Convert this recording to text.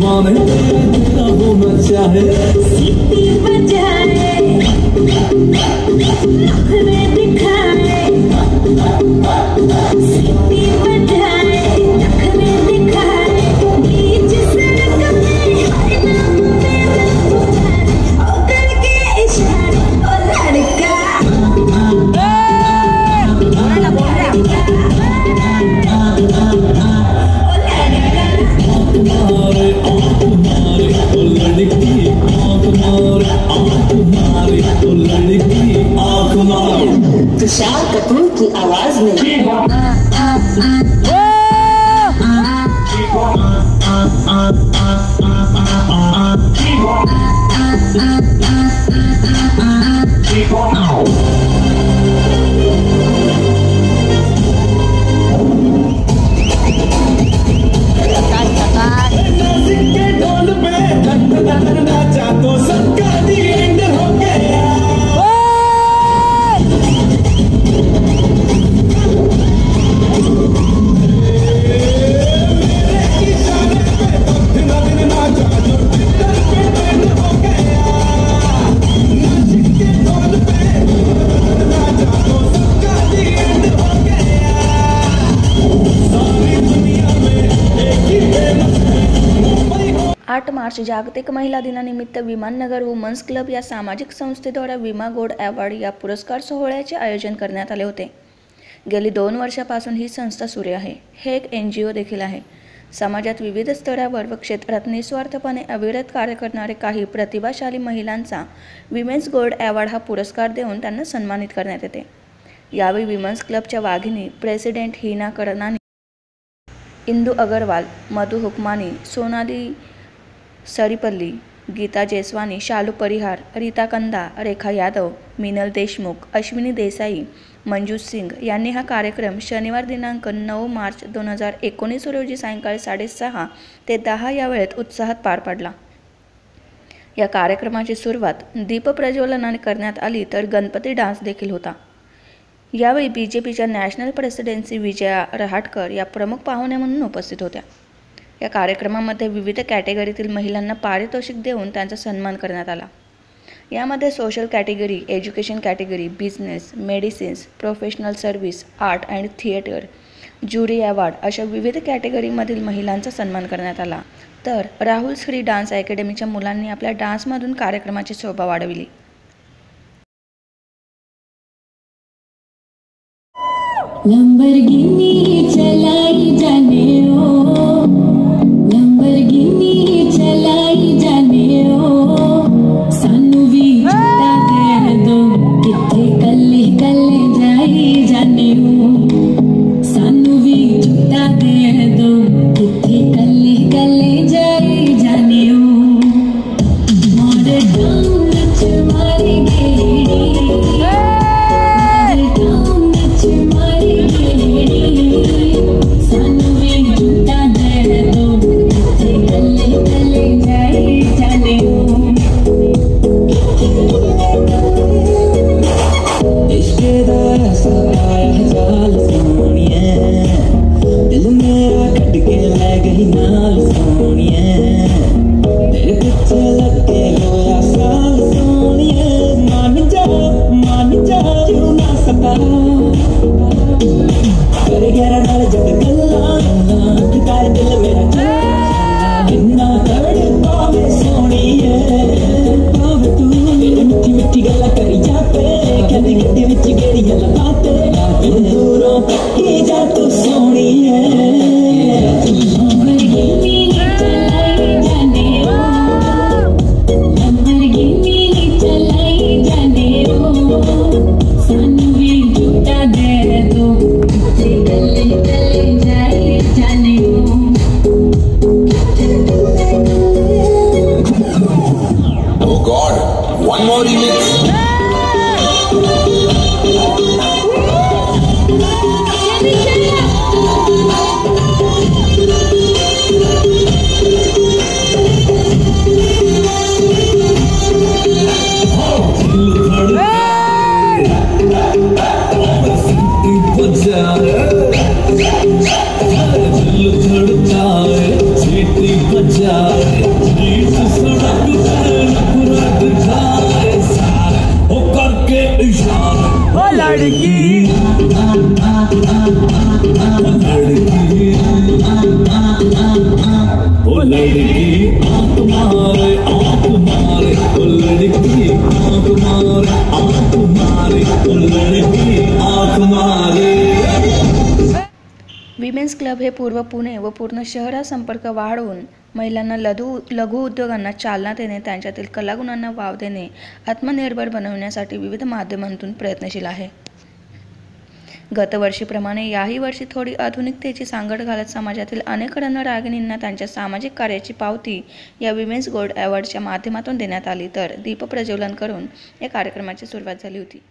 दीवाने जितना होना चाहे सीटी बजाए नखरे दिखाए muito chata porque a Lasme. Oh! आठ मार्च जागतिक महिला दिनानिमित्त विमाननगर वुमन्स क्लब या सामाजिक संस्थेद्वारा विमा गोड अवॉर्ड या पुरस्कार सोहळ्याचे आयोजन करण्यात आले होते. गेली दोन वर्षापासून ही संस्था सुरू आहे. हे एक एन जी ओ देखील आहे. समाजात विविध स्तरावर व क्षेत्रात निस्वार्थपणे अविरत कार्य करणारे काही प्रतिभाशाली महिलांचा विमेन्स गोल्ड अवॉर्ड हा पुरस्कार देऊन त्यांना सन्मानित करण्यात येते. यावेळी विमन्स क्लबच्या वाघिणी प्रेसिडेंट हिना करणानी इंदू अगरवाल मधु हुकमानी सोनाली सरीपल्ली गीता जेसवानी शालू परिहार रीता कंदा रेखा यादव मिनल देशमुख अश्विनी देसाई मंजू सिंग यांनी हा कार्यक्रम शनिवार दिनांक नऊ मार्च दोन हजार एकोणीस रोजी सायंकाळी साडेसहा ते दहा या वेळेत उत्साहात पार पडला. या कार्यक्रमाची सुरुवात दीपप्रज्वलनाने करण्यात आली तर गणपती डान्स देखील होता. यावेळी बी जे पीच्या नॅशनल प्रेसिडेन्सी विजया रहाटकर या प्रमुख पाहुण्या म्हणून उपस्थित होत्या. या कार्यक्रमामध्ये विविध कॅटेगरीतील महिलांना पारितोषिक देऊन त्यांचा सन्मान करण्यात आला. यामध्ये social category education category business medicines professional service art and theatre jury award अशा विविध कॅटेगरीमधील महिलांचा सन्मान करण्यात आला. तर राहुल श्री डान्स अकॅडमीच्या मुलांनी आपल्या डान्समधून कार्यक्रमाची शोभा वाढविली. लंबरगिनी चलाई जाने ओ. about विमेन्स क्लब हे पूर्व पुणे व पूर्ण शहरा संपर्क वाढवून महिलांना लघु लघु उद्योगांना चालना देणे त्यांच्यातील कलागुणांना वाव देणे आत्मनिर्भर बनवण्यासाठी विविध माध्यमांतून प्रयत्नशील आहे. गतवर्षीप्रमाणे याही वर्षी थोडी आधुनिकतेची सांगड घालत समाजातील अनेक रणरागिणींना त्यांच्या सामाजिक कार्याची पावती या विमेन्स गोल्ड अवॉर्डच्या माध्यमातून देण्यात आली. तर दीपप्रज्वलन करून या कार्यक्रमाची सुरुवात झाली होती.